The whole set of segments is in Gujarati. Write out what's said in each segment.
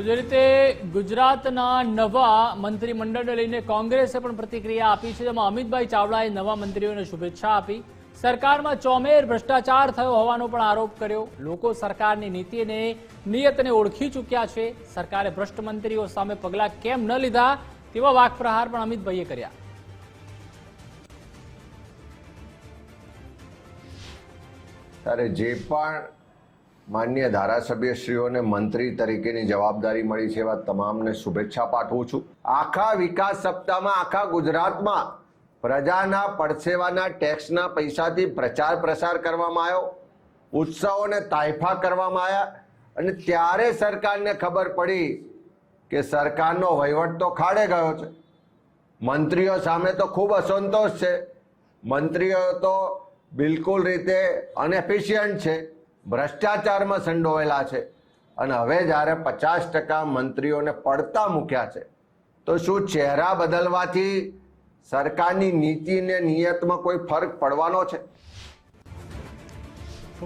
તો જે રીતે ગુજરાતના નવા મંત્રીમંડળને લઈને કોંગ્રેસે પણ પ્રતિક્રિયા આપી છે, જેમાં અમિતભાઈ ચાવડાએ નવા મંત્રીઓને શુભેચ્છા આપી. સરકારમાં ચોમેર ભ્રષ્ટાચાર થયો હોવાનો પણ આરોપ કર્યો. લોકો સરકારની નીતિને, નિયતને ઓળખી ચૂક્યા છે. સરકારે ભ્રષ્ટ મંત્રીઓ સામે પગલાં કેમ ન લીધા તેવા વાકપ્રહાર પણ અમિતભાઈએ કર્યા. જે પણ માન્ય ધારાસભ્યશ્રીઓને મંત્રી તરીકેની જવાબદારી મળી છે એવા તમામને શુભેચ્છા પાઠવું છું. આખા વિકાસ સપ્તાહમાં, આખા ગુજરાતમાં પ્રજાના પડસેવાના ટેક્સના પૈસાથી પ્રચાર પ્રસાર કરવામાં આવ્યો ઉત્સવોને તાયફા કરવામાં આવ્યા અને ત્યારે સરકારને ખબર પડી કે સરકારનો વહીવટ તો ખાડે ગયો છે. મંત્રીઓ સામે તો ખૂબ અસંતોષ છે. મંત્રીઓ તો બિલકુલ રીતે અનએફિશિયન્ટ છે. ભ્રષ્ટાચારમાં સંડોવેલા છે. અને હવે જ્યારે પચાસ ટકા મંત્રીઓને પડતા મૂક્યા છે, તો શું ચહેરા બદલવાથી સરકારની નીતિને નિયતમાં કોઈ ફરક પડવાનો છે?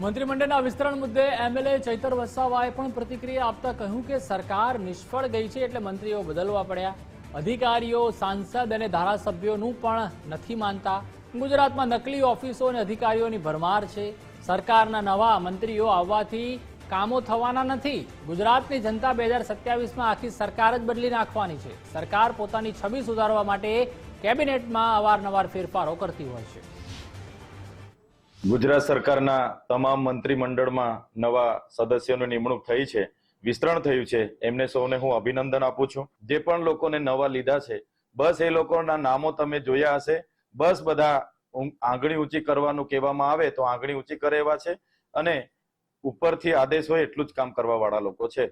મંત્રીમંડળના વિસ્તરણ મુદ્દે એમએલએ ચૈતર વસાવાએ પણ પ્રતિક્રિયા આપતા કહ્યું કે સરકાર નિષ્ફળ ગઈ છે એટલે મંત્રીઓ બદલવા પડ્યા. અધિકારીઓ, સાંસદ અને ધારાસભ્યોનું પણ નથી માનતા. ગુજરાતમાં નકલી ઓફિસો અને અધિકારીઓની ભરમાર છે. સરકારના નવા મંત્રીઓ આવવાથી કામો થવાના નથી. ગુજરાતની જનતા બે હજાર સત્યાવીસમાં આખી સરકાર જ બદલી નાખવાની છે. સરકાર પોતાની છબી સુધારવા માટે કેબિનેટમાં અવારનવાર ફેરફારો કરતી હોય છે. ગુજરાત સરકારના તમામ મંત્રીમંડળમાં નવા સદસ્યોની નિમણૂક થઈ છે. વિસ્તરણ થયું છે. એમને સૌને હું અભિનંદન આપું છું. જે પણ લોકોને નવા લીધા છે, બસ એ લોકોના નામો તમે જોયા હશે. બસ બધા આંગળી ઊંચી કરવાનું કહેવામાં આવે તો આંગળી ઊંચી કરે એવા છે અને ઉપરથી આદેશ હોય એટલું જ કામ કરવા વાળા લોકો છે.